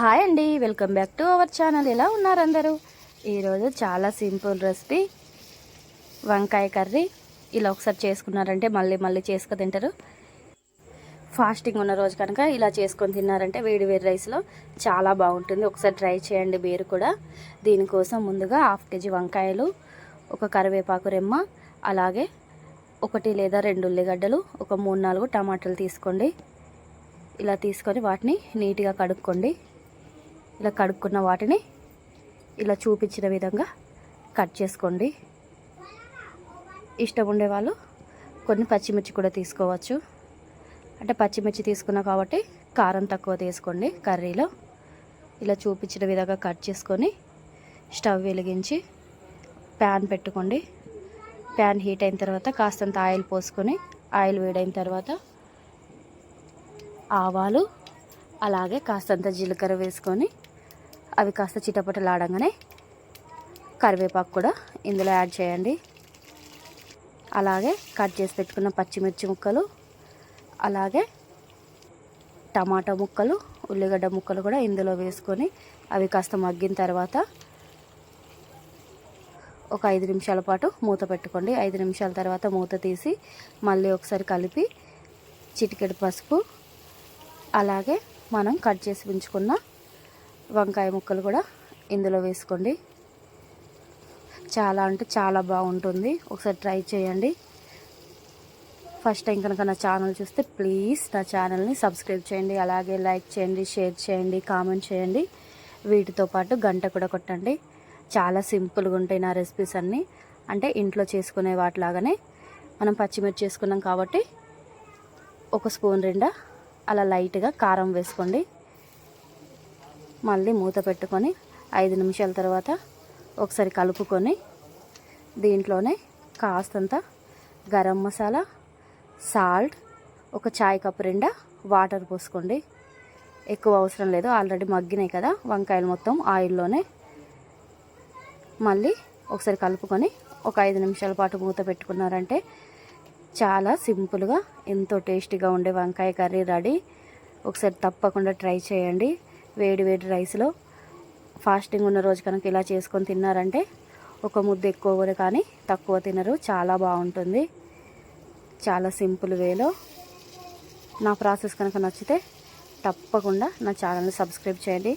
Hi అండి welcome back to our channel. ఎలా ఉన్నారు అందరూ? ఈరోజు చాలా సింపుల్ రెసిపీ. వంకాయ కర్రీ. ఇలా ఒకసారి చేసుకున్నారంటే మళ్ళీ మళ్ళీ చేసుకు తింటారు. ఫాస్టింగ్ ఉన్న రోజు కనుక ఇలా చేసుకొని తిన్నారంటే వేడి వేడి రైస్లో చాలా బాగుంటుంది. ఒకసారి ట్రై చేయండి మీరు కూడా. దీనికోసం ముందుగా హాఫ్ కేజీ వంకాయలు ఒక కరివేపాకు రెమ్మ అలాగే ఒకటి లేదా రెండు ఉల్లిగడ్డలు ఒక మూడు నాలుగు టమాటాలు తీసుకోండి. ఇలా తీసుకొని వాటిని నీట్గా కడుక్కోండి. ఇలా కడుక్కున్న వాటిని ఇలా చూపించిన విధంగా కట్ చేసుకోండి. ఇష్టం ఉండేవాళ్ళు కొన్ని పచ్చిమిర్చి కూడా తీసుకోవచ్చు. అంటే పచ్చిమిర్చి తీసుకున్నా కాబట్టి కారం తక్కువ తీసుకోండి కర్రీలో. ఇలా చూపించిన విధంగా కట్ చేసుకొని స్టవ్ వెలిగించి ప్యాన్ పెట్టుకోండి. ప్యాన్ హీట్ అయిన తర్వాత కాస్తంత ఆయిల్ పోసుకొని ఆయిల్ వేడైన తర్వాత ఆవాలు అలాగే కాస్తంత జీలకర్ర వేసుకొని అవి కాస్త చిటపటలాడంగానే కరివేపాకు కూడా ఇందులో యాడ్ చేయండి. అలాగే కట్ చేసి పెట్టుకున్న పచ్చిమిర్చి ముక్కలు అలాగే టమాటా ముక్కలు ఉల్లిగడ్డ ముక్కలు కూడా ఇందులో వేసుకొని అవి కాస్త మగ్గిన తర్వాత ఒక ఐదు నిమిషాల పాటు మూత పెట్టుకోండి. ఐదు నిమిషాల తర్వాత మూత తీసి మళ్ళీ ఒకసారి కలిపి చిటికెడు పసుపు అలాగే మనం కట్ చేసి ఉంచుకున్న వంకాయ ముక్కలు కూడా ఇందులో వేసుకోండి. చాలా అంటే చాలా బాగుంటుంది. ఒకసారి ట్రై చేయండి. ఫస్ట్ టైం కనుక నా ఛానల్ చూస్తే ప్లీజ్ నా ఛానల్ని సబ్స్క్రైబ్ చేయండి. అలాగే లైక్ చేయండి షేర్ చేయండి కామెంట్ చేయండి. వీటితో పాటు గంట కూడా కొట్టండి. చాలా సింపుల్గా ఉంటాయి నా రెసిపీస్ అన్నీ. అంటే ఇంట్లో చేసుకునే వాటిలాగానే మనం పచ్చిమిర్చి చేసుకున్నాం కాబట్టి ఒక స్పూన్ రెండా? అలా లైట్గా కారం వేసుకోండి. మళ్ళీ మూత పెట్టుకొని ఐదు నిమిషాల తర్వాత ఒకసారి కలుపుకొని దీంట్లోనే కాస్తంత గరం మసాలా సాల్ట్ ఒక చాయ్ కప్ నిండా వాటర్ పోసుకోండి. ఎక్కువ అవసరం లేదు ఆల్రెడీ మగ్గినాయి కదా వంకాయలు మొత్తం ఆయిల్లోనే. మళ్ళీ ఒకసారి కలుపుకొని ఒక ఐదు నిమిషాల పాటు మూత పెట్టుకున్నారంటే చాలా సింపుల్గా ఎంతో టేస్టీగా ఉండే వంకాయ కర్రీ రెడీ. ఒకసారి తప్పకుండా ట్రై చేయండి. వేడి వేడి రైస్లో ఫాస్టింగ్ ఉన్న రోజు కనుక ఇలా చేసుకొని తిన్నారంటే ఒక ముద్ద ఎక్కువ కూడా కానీ తక్కువ తినరు. చాలా బాగుంటుంది. చాలా సింపుల్ వేలో. నా ప్రాసెస్ కనుక నచ్చితే తప్పకుండా నా ఛానల్ని సబ్స్క్రైబ్ చేయండి.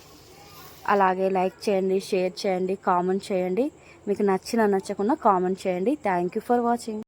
అలాగే లైక్ చేయండి షేర్ చేయండి కామెంట్ చేయండి. మీకు నచ్చిన నచ్చకుండా కామెంట్ చేయండి. Thank you for watching.